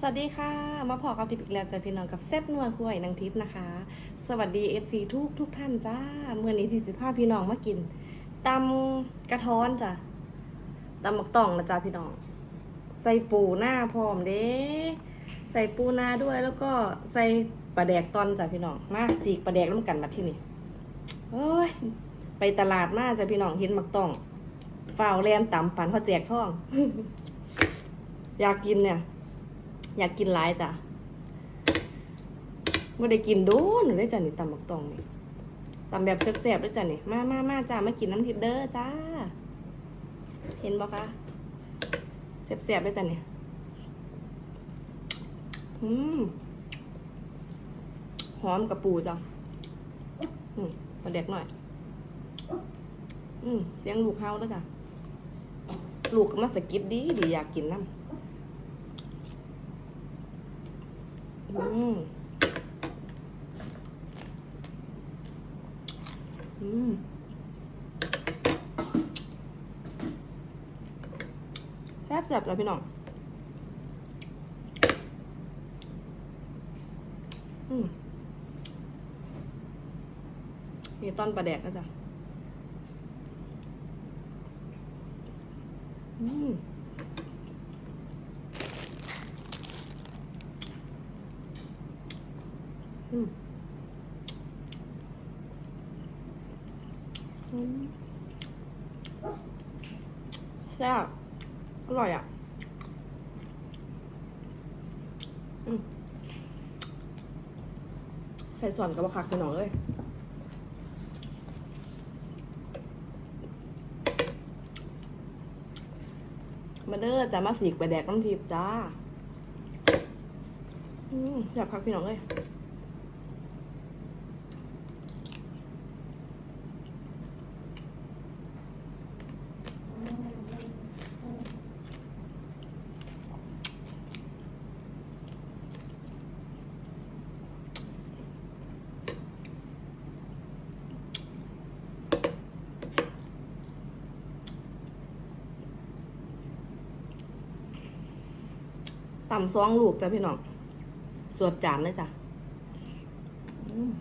สวัสดีค่ะ มาพอกับทิพย์อีกแล้วจ้ะพี่น้องกับแซ่บนัวคุยนางทิพย์นะคะ สวัสดี FC ทุกทุกท่านจ้าเมื่อนี้ที่สิพาพี่น้องมากินตำกระท้อนจ้ะตำหมักต่องนะจ้ะพี่น้อง ใส่ปูหน้าพร้อมเด้ใส่ปูหน้าด้วยแล้วก็ใส่ปลาแดกตอนจ้ะพี่น้องมาสีกปลาแดกน้ำกันมาที่นี่โอ้ยไปตลาดมาจ้ะพี่น้องเห็นหมักต่องฝ่าวแลนตำปันเขาแจกท่อง อยากกินเนี่ย อยากกินหลายจ้ะไม่ได้กินโดนหนูได้จ้ะนี่ตำบักตองนี่ตำแบบแซ่บๆด้วยจ้ะนี่ มามามาจ้ามากินน้ำทิพเด้อจ้า เห็นบ่คะแซ่บๆด้วยจ้ะนี่อืมหอมกับปูจ้ะอืมมาเด็กหน่อย อืมเสียงลูกเฮาแล้วจ้ะ ลูกก็มาสกิดดีดีอยากกินน้ำ อืมอืมแซ่บแซ่บเลยพี่น้อง อืมนี่ต้นปลาแดกนะจ๊ะ อืม อืมอืม แซ่บอร่อยอะอใส่ส่วนกับบะคักไปหน่อยเลยมาเด้อจะมาสีกไปแดกน้ำทิพย์จ้า อืมอยากพักพี่น้องเลย ต่ำซองลูกจ้ะพี่น้องสวดจานเลยจ้ะอืม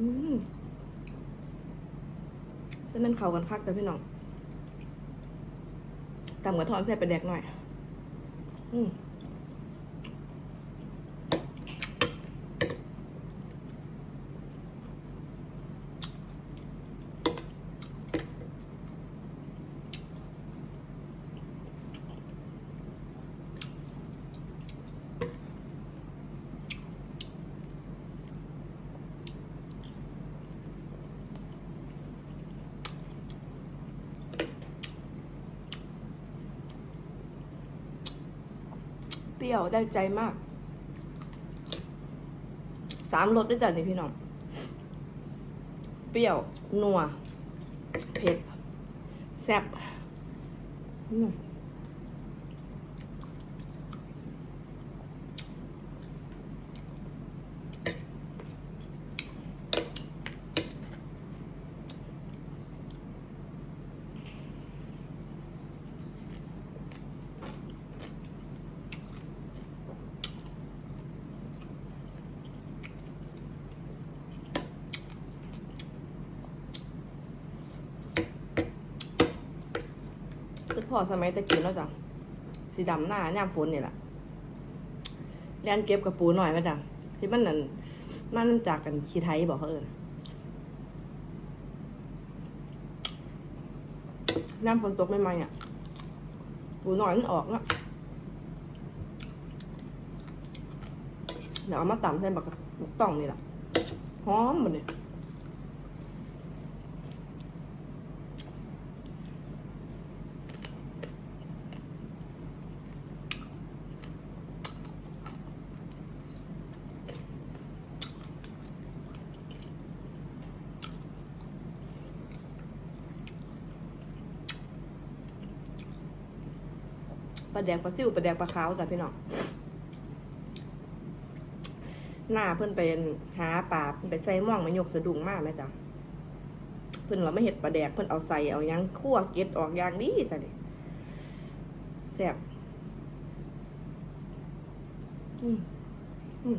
อืมจะ มันเข่ากันคักจ้ะพี่น้องตำกระทอนใส่ไปแดกหน่อย อืม เปรี้ยวได้ใจมาก สามรสด้วยจ้ะนี่พี่น้อง เปรี้ยว นัว เผ็ด แซ่บ พ่อสมัยตะกี้แล้วจ้ะสีดำหน้าย่ามฝนนี่แหละเรียนเก็บกับปูหน่อยมาจ้ะที่มันนั่นมันจากกันขี้ไทยบอกเขาเอิญย่ามฝนตกใหม่ๆอะปูหน่อยมันออกแล้วเดี๋ยวเอามาตำใส่บักบักต้องนี่แหละหอมหมดเลย ปลาแดกปลาซิวปลาแดกปลาขาวจ้ะพี่น้องหน้าเพิ่อนไปหาปลาเพิ่นไปใส่หม่องมายกสะดุ้งมากไหมจ๊ะเพิ่อนเราไม่เห็ดปลาแดกเพิ่อนเอาใส่เอายังคั่วเก็ดออกอย่างดีจ้ะนี่แซ่บอืมอืม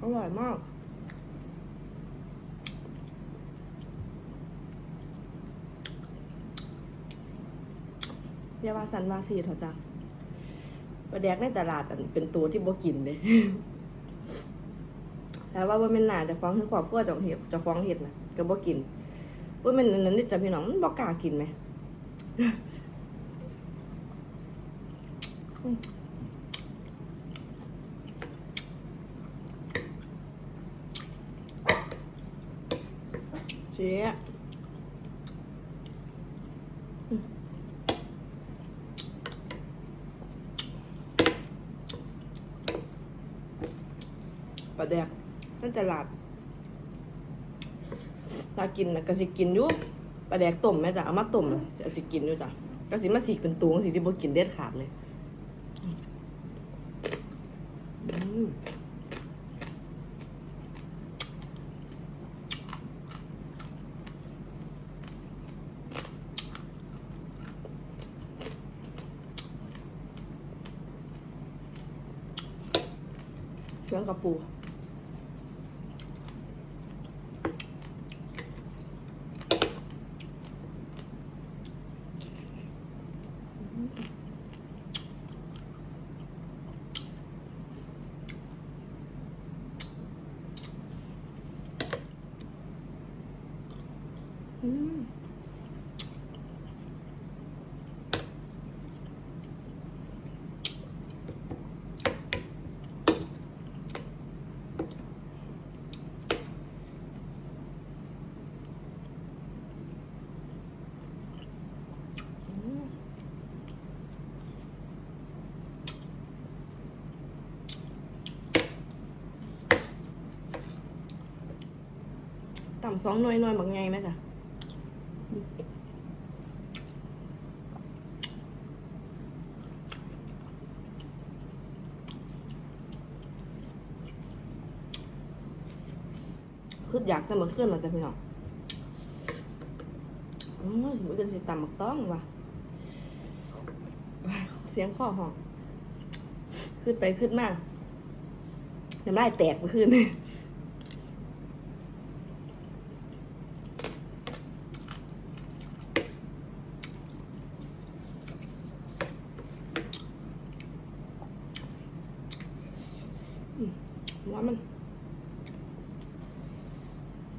อร่อยมาก เรียกว่าสันวาสีเถอะจ้ะปลาแดกในตลาดเป็นตัวที่บ่กินเลยแต่ว่าว่ามันหนาจะฟ้องคือครอบครัวจะเห็ดจะฟ้องเห็ดนะก็บ่กินว่ามันนนั้นนี่จ้ะพี่น้องมันบ่กล้ากินไหมอืมเจ๊อืมปลาแดกนั่น ตลาดถ้ากินนะก็สิกินอยู่ปลาแดกต้มแม่จ้ะเอามาต้มน่ะจะสิกินอยู่จ้ะก็สิมาสีกเป็นตัวสิที่บ่กินเด็ดขาดเลยเชียงกระปู อืมอืมต่ำ สองหน่วยหน่วยบางไงไหมจ๊ะคืออยากแต่เมื่อคืนเราจะพี่น้องอืมมือกันสิตำมักต้องว่ะ เสียงข้อห้อง ขึ้นไปขึ้นมากน้ำลายแตกเมื่อคืนนี่อืมว่ามัน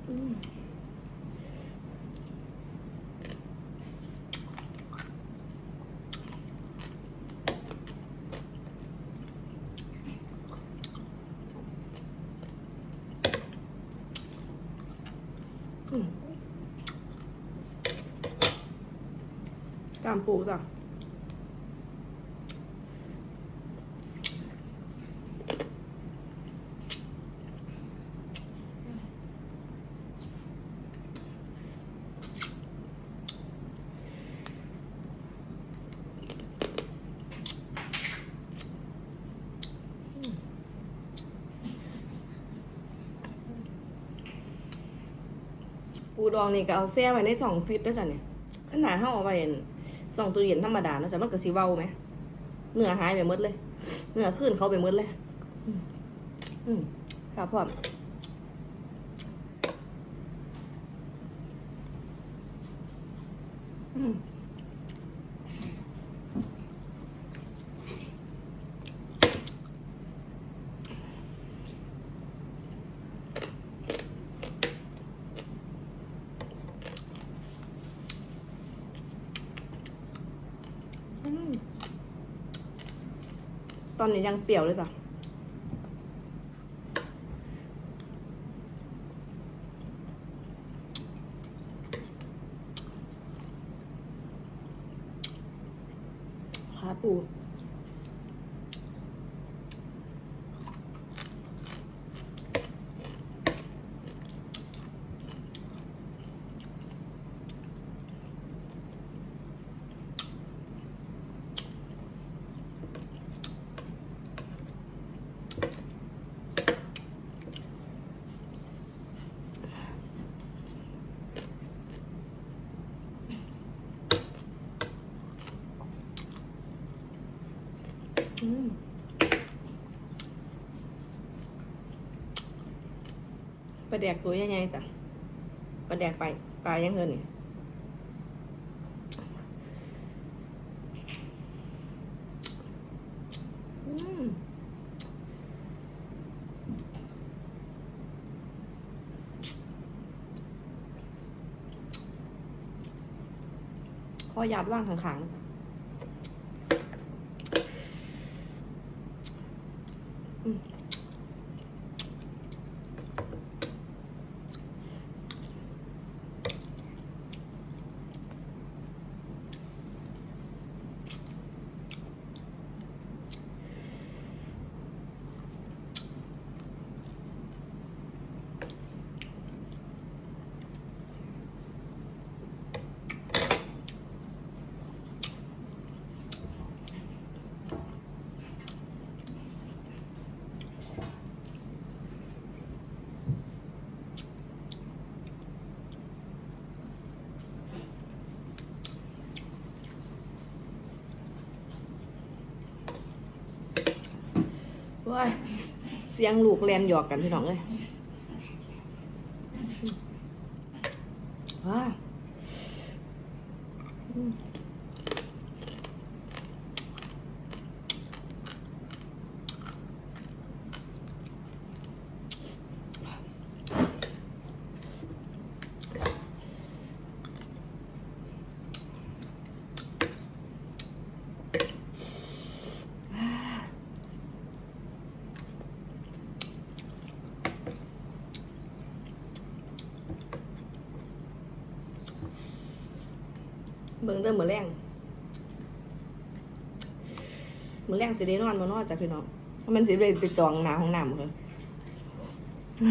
อืมอื ปูดองนี่ก็เอาแซ่ไว้ในสองฟิตด้วยจ้ะเนี่ยขนาดห้าเอาไปสองตู้เย็นธรรมดาเนาะจ้ะมันก็สีเว้าไหมเนื้อหายไปหมดเลยเนื้อขึ้นเขาไปหมดเลยอืมอืมค่ะพ่ออืมอืม ตอนนี้ยังเปรี้ยวเลยจ้ะขาปู แดกตัวใหญ่ๆจ้ะปลาแดกไปปลายังเงินนี่อืมขอหยาดว่างข้างๆจ้ะอืม ว้ายเสียงลูกแลนหยอกกันพี่น้องเลยว้า อืมเบิ่งเริ่มมือแรงมือแรงสิได้นอนมานอนจากพี่น้องเพราะมันสิได้ไปจองหนาห้องน้ำเลยอื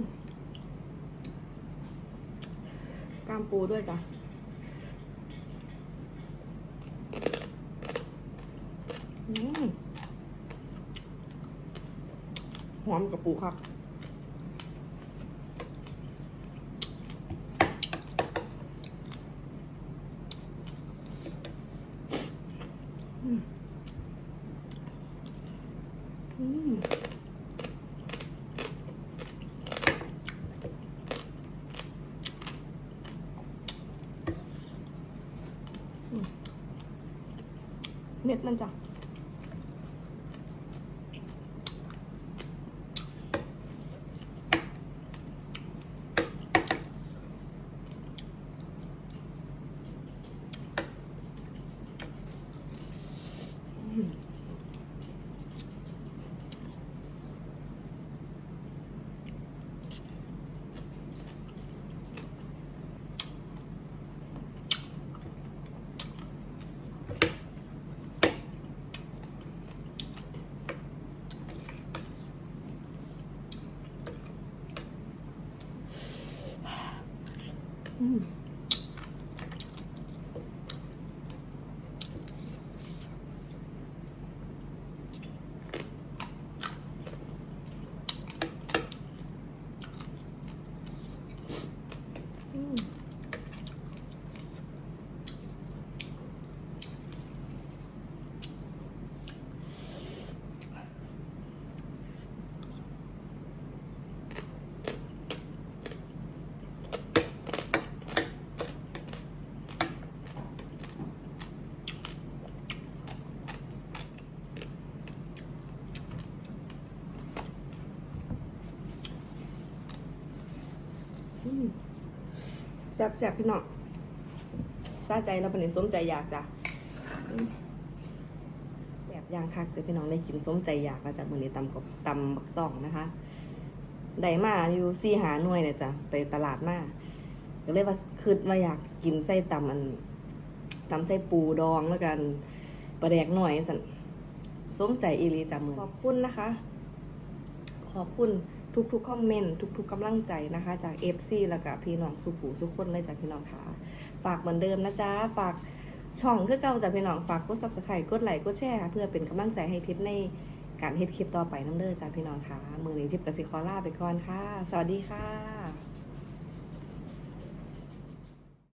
มกล้ามปูด้วยจ้ะหอมกับปูครับ อืมอืม เม็ดมันจ้ะอืมอืมอืมอืมแซ่ บแซ่บพี่น้องซาใจแล้วเป็นสมใจอยากจ้ะอืมแบบย่างคักจะพี่น้องได้กินสมใจอยากมาจากมือนี้ตำกับตำบักต้องนะคะได้มาอยู่ซี่หาหน่วยเนี่ยจ้ะไปตลาดมาก็เลยว่าคืดมาอยากกินไส้ตำอันตำไส้ปูดองแล้วกันปลาแดกหน่อยสันสมใจอีหลีจ้ะมือขอบคุณนะคะ ขอบคุณ ทุกๆคอมเมนต์ทุกๆกำลังใจนะคะ จาก FC แล้วก็พี่น้องสุขูสุขคนเลยจากพี่น้องค่ะ ฝากเหมือนเดิมนะจ๊ะ ฝากช่องคือเก่าจากพี่น้องฝากกด subscribe กดไลค์กดแชร์เพื่อเป็นกำลังใจให้ทิพในการเฮ็ดคลิปต่อไปน้ำเด้อจ้าพี่น้องค่ะ มือนี้ทิพย์กสิคอล่าไปก่อนค่ะ สวัสดีค่ะ